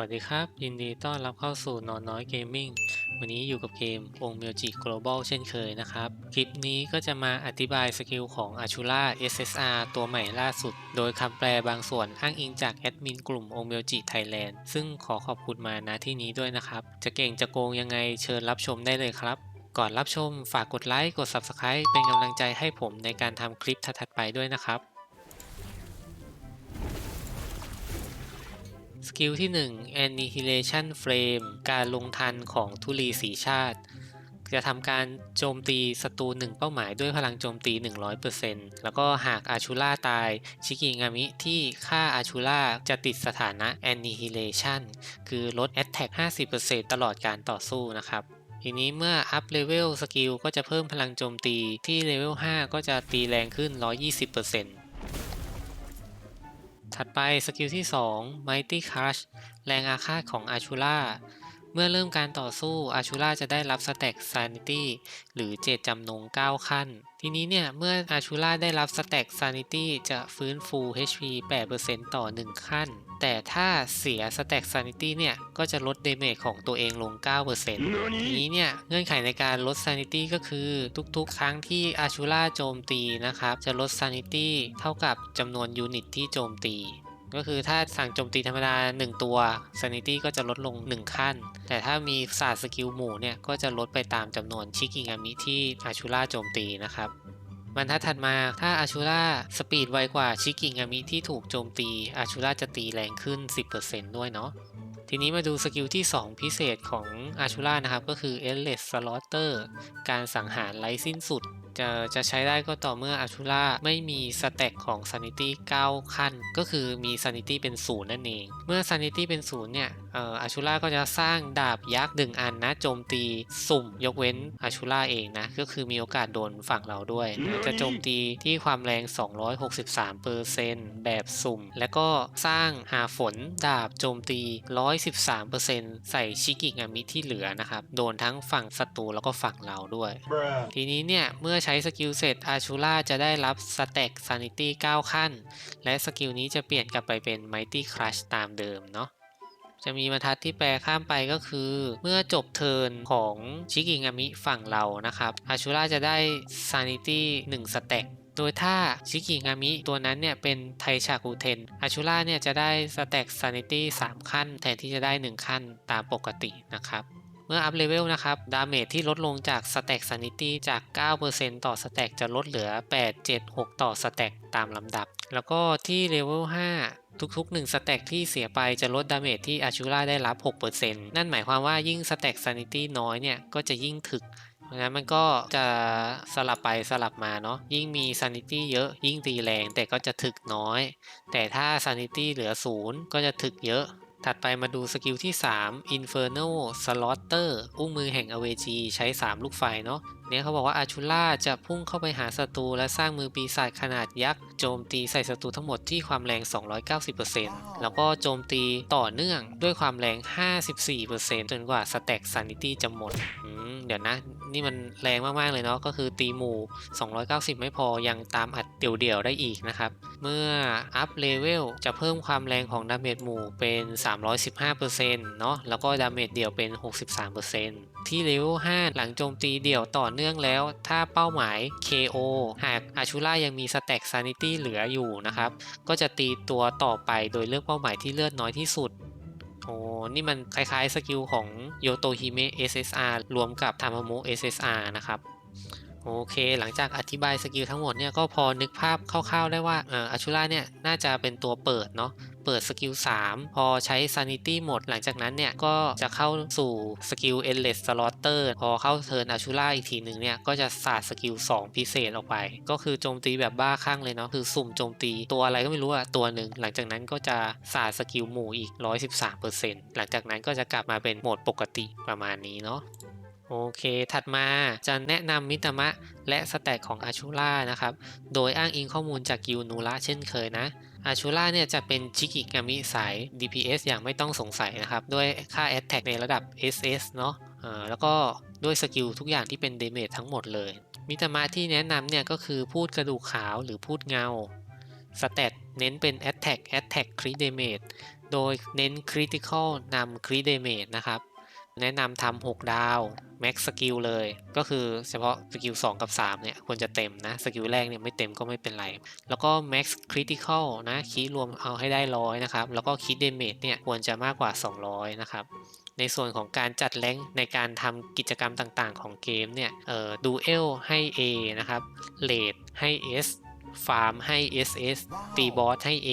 วัสดีครับ ยินดีต้อนรับเข้าสู่นอนน้อยเกมมิ่งวันนี้อยู่กับเกมองค์เม g จิ Global เช่นเคยนะครับ คลิปนี้ก็จะมาอธิบายสกิลของ Ashura SSR ตัวใหม่ล่าสุด โดยคำแปลบางส่วนอ้างอิงจากแอดมินกลุ่มองค์เม g จิ Thailand ซึ่งขอขอบคุณมาณที่นี้ด้วยนะครับ จะเก่งจะโกงยังไงเชิญรับชมได้เลยครับ ก่อนรับชมฝากกดไลค์กด Subscribe เป็นกำลังใจให้ผมในการทำคลิปถัดๆไปด้วยนะครับ สกิลที่ 1 Annihilation Flame การลงทันของทุลีสีชาติ จะทำการโจมตีศัตรูหนึ่งเป้าหมายด้วยพลังโจมตี 100%แล้วก็หากอาชูล่าตาย ชิกิงามิที่ฆ่าอาชูล่าจะติดสถานะ Annihilation คือลด Attack 50%ตลอดการต่อสู้นะครับทีนี้เมื่ออัพเลเวลสกิลก็จะเพิ่มพลังโจมตีที่เลเวล5ก็จะตีแรงขึ้น 120% ถัดไปสกิลที่ 2 Mighty Crush แรงอาฆาตของอาชูล่า เมื่อเริ่มการต่อสู้อาชูล่าจะได้รับสแต็ก Sanity หรือเจตจำนง 9 ขั้น ทีนี้เนี่ย เมื่ออาชูล่าได้รับสแต็ก Sanity จะฟื้นฟู HP 8%ต่อ 1 ขั้น แต่ถ้าเสียสแต็ก Sanity เนี่ย ก็จะลดเดเมจของตัวเองลง 9%ทีนี้เนี่ย เงื่อนไขในการลด Sanity ก็คือทุกๆ ครั้งที่อาชูล่าโจมตีนะครับ จะลด Sanity เท่ากับจำนวนยูนิตที่โจมตี ก็คือถ้าสั่งโจมตีธรรมดา 1 ตัว Sanity ก็จะลดลง 1 ขั้น แต่ถ้ามีศาสตร์สกิลหมู่เนี่ย ก็จะลดไปตามจำนวนชิกิงามิที่อาชูล่าโจมตีนะครับบรรทัดถัดมาถ้าอาชูล่าสปีดไวกว่าชิกิงามิที่ถูกโจมตีอาชูล่าจะตีแรงขึ้น 10%ด้วยเนาะทีนี้มาดูสกิลที่ 2 พิเศษของอาชูล่านะครับ ก็คือ Endless Slaughter การสังหารไร้สิ้นสุด จะจะใช้ได้ก็ต่อเมื่ออาชูล่าไม่มีสแต็กของ Sanity 9 ขั้น ก็คือมี Sanity เป็นศูนย์นั่นเอง เมื่อ Sanity เป็นศูนย์เนี่ยเอ่ออาชูล่าก็จะสร้างดาบยักษ์หนึ่งอันนะโจมตีสุ่มยกเว้นอาชูล่าเองนะ ก็คือมีโอกาสโดนฝั่งเราด้วย จะโจมตีที่ความแรง 263%แบบสุ่ม แล้วก็สร้างหาฝนดาบโจมตี 113%ใส่ชิกิงามิที่เหลือนะครับ โดนทั้งฝั่งศัตรูแล้วก็ฝั่งเราด้วย Bruh. ทีนี้เนี่ยเมื่อใช้สกิลเสร็จอาชูล่าจะได้รับสแต็กซานิตี้9ขั้น และสกิลนี้จะเปลี่ยนกลับไปเป็น Mighty Crush ตามเดิมเนาะจะมีบรรทัดที่แปลข้ามไปก็คือ เมื่อจบเทิร์นของชิกิงามิฝั่งเรานะครับอาชูล่าจะได้ Sanity 1สแต็กโดยถ้าชิกิงามิตัวนั้นเนี่ยเป็นไทชากุเทนอาชูล่าเนี่ยจะได้สแต็ก Sanity 3ขั้นแทนที่จะได้ 1 ขั้นตามปกตินะครับ เมื่ออัพเลเวลนะครับ ดาเมจที่ลดลงจากสแต็กซานิตี้จาก 9%ต่อสแต็กจะลดเหลือ 8 7 6 ต่อสแต็กตามลำดับ แล้วก็ที่เลเวล 5ทุกๆ1สแต็กที่เสียไปจะลดดาเมจที่อาชูล่าได้รับ 6%นั่นหมายความว่ายิ่งสแต็กซานิตี้น้อยเนี่ย ก็จะยิ่งถึก เพราะฉะนั้นมันก็จะสลับไปสลับมาเนาะ ยิ่งมี Sanity เยอะยิ่งตีแรงแต่ก็จะถึกน้อย แต่ถ้า Sanity เหลือศูนย์ก็จะถึกเยอะ ถัดไปมาดูสกิลที่ 3 Inferno Slaughter อุ้งมือแห่งอเวจีใช้ 3 ลูกไฟเนาะเนี่ยเขาบอกว่าอาชูล่าจะพุ่งเข้าไปหาศัตรูและสร้างมือปีศาจขนาดยักษ์โจมตีใส่ศัตรูทั้งหมดที่ความแรง 290%แล้วก็โจมตีต่อเนื่องด้วยความแรง 54%จนกว่าสแต็กซานิตี้จะหมดมเดี๋ยวนะ นี่มันแรงมากๆเลยเนาะก็คือตีหมู่ 290 ไม่พอยังตามอัดเดี่ยวๆได้อีกนะครับ เมื่ออัพเลเวลจะเพิ่มความแรงของดาเมจหมู่เป็น 315%เนาะแล้วก็ดาเมจเดี่ยวเป็น 63%ที่เลเวล5หลังโจมตีเดี่ยวต่อเนื่องแล้ว ถ้าเป้าหมาย KO หากอาชูล่ายังมีสแต็กซานิตี้เหลืออยู่นะครับ ก็จะตีตัวต่อไปโดยเลือกเป้าหมายที่เลือดน้อยที่สุด โอ้นี่มันคล้ายๆสกิลของโยโตฮิเมะ SSR รวมกับทามามุ SSR นะครับโอเค หลังจากอธิบายสกิลทั้งหมดเนี่ยก็พอนึกภาพคร่าวๆได้ว่าเอ่ออาชูล่าเนี่ยน่าจะเป็นตัวเปิดเนาะ เปิดสกิล3 พอใช้ Sanity หมด หลังจากนั้นเนี่ย ก็จะเข้าสู่สกิล Endless Slaughter พอเข้าเทิร์นอาชูล่าอีกทีหนึ่งเนี่ย ก็จะสาดสกิล 2 พิเศษออกไป ก็คือโจมตีแบบบ้าคลั่งเลยเนาะคือสุ่มโจมตีตัวอะไรก็ไม่รู้อะตัวหนึ่ง หลังจากนั้นก็จะสาดสกิลหมู่อีก 113%หลังจากนั้นก็จะกลับมาเป็นโหมดปกติประมาณนี้เนาะโอเค ถัดมาจะแนะนำมิตามะและสแต็กของอาชูล่านะครับ โดยอ้างอิงข้อมูลจากกิลนูระเช่นเคยนะ อาชูล่าเนี่ยจะเป็นชิกิกามิสาย DPS อย่างไม่ต้องสงสัยนะครับ ด้วยค่า Attack ในระดับ SS เนาะแล้วก็ด้วยสกิลทุกอย่างที่เป็นเดเมจทั้งหมดเลย มิตามะที่แนะนำเนี่ยก็คือพูดกระดูกขาวหรือพูดเงาสเตตเน้นเป็น Attack Attack Crit Damage โดยเน้น Critical นำ Crit Damage นะครับ แนะนำทำ6ดาว Max Skill เลย ก็คือเฉพาะสกิล2กับ 3 เนี่ย ควรจะเต็มนะ สกิลแรกเนี่ยไม่เต็มก็ไม่เป็นไร แล้วก็ Max Critical นะคีรวมเอาให้ได้ร้อยนะครับ แล้วก็ Crit Damage เนี่ย ควรจะมากกว่า 200 นะครับ ในส่วนของการจัดแรงในการทำกิจกรรมต่างๆ ของเกมเนี่ยเอ่อดูเอลให้ A นะครับเลดให้ S ฟาร์มให้ SS ตีบอสให้ A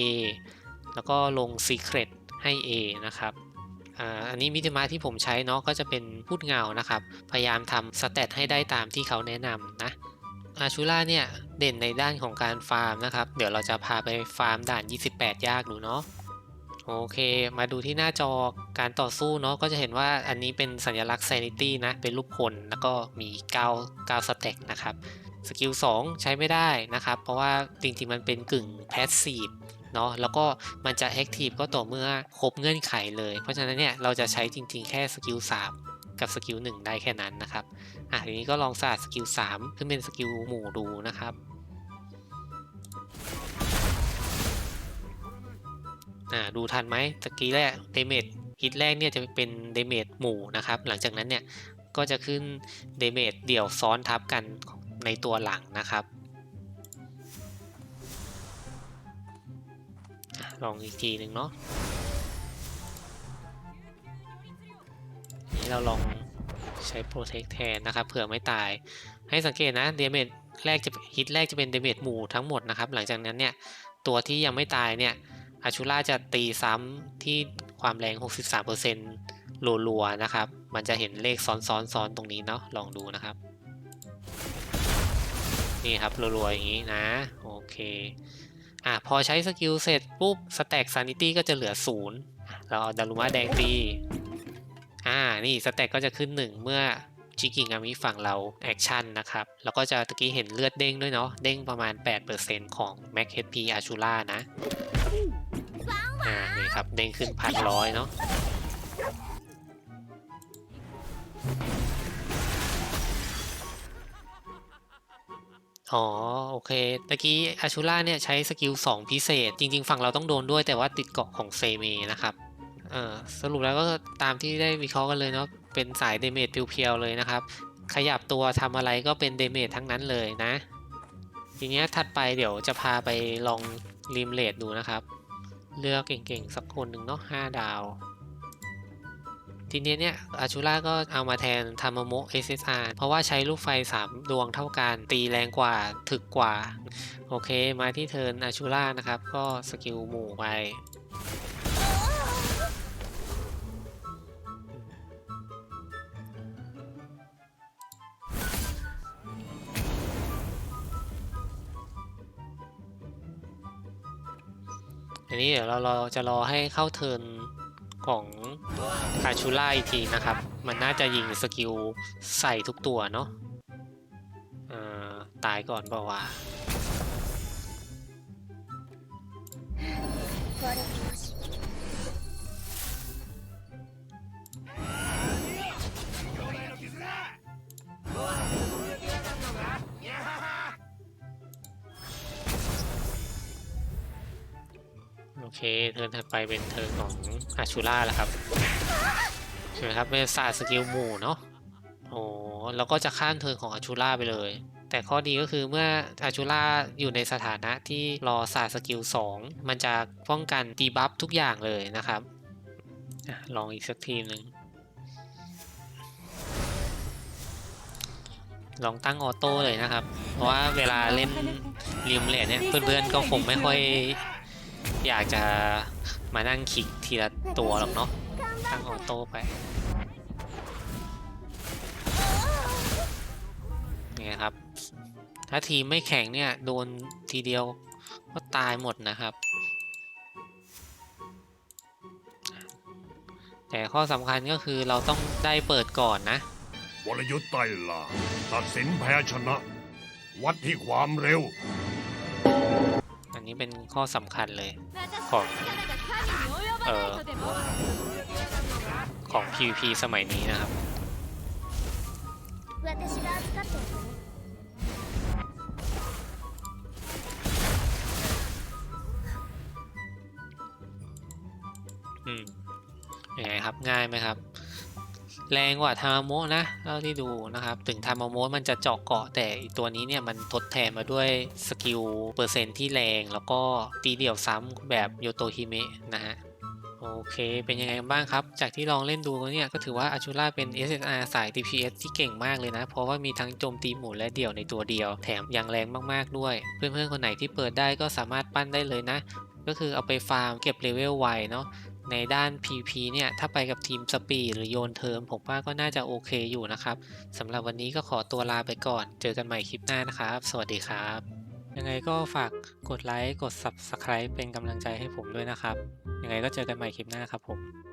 แล้วก็ลง Secret ให้ A นะครับ อ่าอันนี้มิติมาที่ผมใช้เนาะก็จะเป็นพูดเงานะครับ พยายามทำสเตตให้ได้ตามที่เขาแนะนำนะอาชูล่าเนี่ยเด่นในด้านของการฟาร์มนะครับ เดี๋ยวเราจะพาไปฟาร์มด่าน 28 ยากดูเนาะโอเค มาดูที่หน้าจอการต่อสู้เนาะก็จะเห็นว่าอันนี้เป็นสัญลักษณ์ Sanity นะ เป็นรูปคนแล้วก็มี 9 9สเต็กนะครับสกิล 2 ใช้ไม่ได้นะครับ เพราะว่าจริงๆมันเป็นกึ่ง Passive เนาะแล้วก็มันจะ Active ก็ต่อเมื่อครบเงื่อนไขเลย เพราะฉะนั้นเนี่ยเราจะใช้จริงๆแค่สกิล3กับสกิล1ได้แค่นั้นนะครับอะทีนี้ก็ลองสาดสกิล3ขึ้นเป็นสกิลหมู่ดูนะครับอ่าดูทันไหมสกิลแรกเดเมจฮิตแรกเนี่ยจะเป็นเดเมจหมู่นะครับหลังจากนั้นเนี่ยก็จะขึ้นเดเมจเดี่ยวซ้อนทับกันในตัวหลังนะครับ ลองอีกทีหนึ่งเนาะนี่เราลองใช้ Protect แทนนะครับเผื่อไม่ตาย ให้สังเกตนะเดเมจแรกจะฮิตแรกจะเป็นเดเมจหมู่ทั้งหมดนะครับ หลังจากนั้นเนี่ยตัวที่ยังไม่ตายเนี่ยอาชูล่าจะตีซ้ำที่ความแรง 63%รัวๆนะครับ มันจะเห็นเลขซ้อนๆตรงนี้เนาะลองดูนะครับ นี่ครับรัวๆอย่างนี้นะ โอเค อะพอใช้สกิลเสร็จปุ๊บสแต็กซานิตี้ก็จะเหลือศูนย์เราเอาดารุมะแดงตีอ่านี่สแต็กก็จะขึ้นหนึ่งเมื่อชิกิงามิฝั่งเราแอคชั่นนะครับแล้วก็จะตะกี้เห็นเลือดเด้งด้วยเนาะเด้งประมาณ 8%ของ Max HP อาชูล่านะอ่านี่ครับเด้งขึ้นพันร้อยเนาะ อ๋อ โอเคตะกี้อาชูล่าเนี่ยใช้สกิล 2 พิเศษ จริง ๆ ฝั่งเราต้องโดนด้วยแต่ว่าติดเกาะของเซเมนะครับเออสรุปแล้วก็ตามที่ได้วิเคราะห์กันเลยเนาะเป็นสายเดเมจเพียวๆเลยนะครับ ขยับตัวทำอะไรก็เป็นเดเมจทั้งนั้นเลยนะ ทีเนี้ยถัดไปเดี๋ยวจะพาไปลองริมเลดดูนะครับ เลือกเก่งๆ สักคนหนึ่งเนาะ5ดาว ทีนี้เนี่ยอาชูล่าก็เอามาแทนทามาโมะ SSR เพราะว่าใช้ลูกไฟ 3 ดวงเท่ากัน ตีแรงกว่าถึกกว่า โอเคมาที่เทิร์นอาชูล่านะครับ ก็สกิลหมู่ไปอันนี้เดี๋ยวเราเราจะรอให้เข้าเทิร์น ของอาชูล่าอีกทีนะครับ มันน่าจะยิงสกิลใส่ทุกตัวเนาะเอ่อตายก่อนเปล่าวะ โอเค เทิร์นถัดไปเป็นเทิร์นของอาชูล่าแล้วครับใช่ไหมครับเป็นศาสตร์สกิลหมู่เนาะโอ้แล้วก็จะข้ามเทิร์นของอาชูล่าไปเลย แต่ข้อดีก็คือเมื่ออาชูล่าอยู่ในสถานะที่รอศาสตร์สกิล2มันจะป้องกันดีบัฟทุกอย่างเลยนะครับลองอีกสักทีหนึ่งลองตั้งออโต้เลยนะครับ เพราะว่าเวลาเล่นริมเลนเนี่ยเพื่อนๆก็คงไม่ค่อย อยากจะมานั่งคลิกทีละตัวหรอกเนาะตั้งออโต้ไปนี่ครับ ถ้าทีมไม่แข็งเนี่ย โดนทีเดียวก็ตายหมดนะครับ แต่ข้อสำคัญก็คือเราต้องได้เปิดก่อนนะวรยุทธ์ไต่ล่าตัดสินแพ้ชนะ วัดที่ความเร็ว นี้เป็นข้อสำคัญเลยของเออของ PVP สมัยนี้นะครับอืมยังไงครับง่ายไหมครับ แรงกว่าทามโมะนะเท่าที่ดูนะครับ ถึงทามโมะมันจะเจาะเกาะแต่ตัวนี้เนี่ยมันทดแทนมาด้วยสกิลเปอร์เซ็นต์ที่แรงแล้วก็ตีเดี่ยวซ้ำแบบโยโตฮิเมะนะฮะโอเค เป็นยังไงบ้างครับ จากที่ลองเล่นดูเนี่ยก็ถือว่าอาชูล่าเป็น SSR สาย DPS ที่เก่งมากเลยนะ เพราะว่ามีทั้งโจมตีหมู่และเดี่ยวในตัวเดียว แถมยังแรงมากๆด้วย เพื่อนๆคนไหนที่เปิดได้ก็สามารถปั้นได้เลยนะ ก็คือเอาไปฟาร์มเก็บเลเวลไวเนาะ ในด้าน PP เนี่ย ถ้าไปกับทีมสปีดหรือโยนเทิร์มผมว่าก็น่าจะโอเคอยู่นะครับสำหรับวันนี้ก็ขอตัวลาไปก่อน เจอกันใหม่คลิปหน้านะครับ สวัสดีครับ ยังไงก็ฝากกดไลค์กด Subscribe เป็นกำลังใจให้ผมด้วยนะครับ ยังไงก็เจอกันใหม่คลิปหน้าครับผม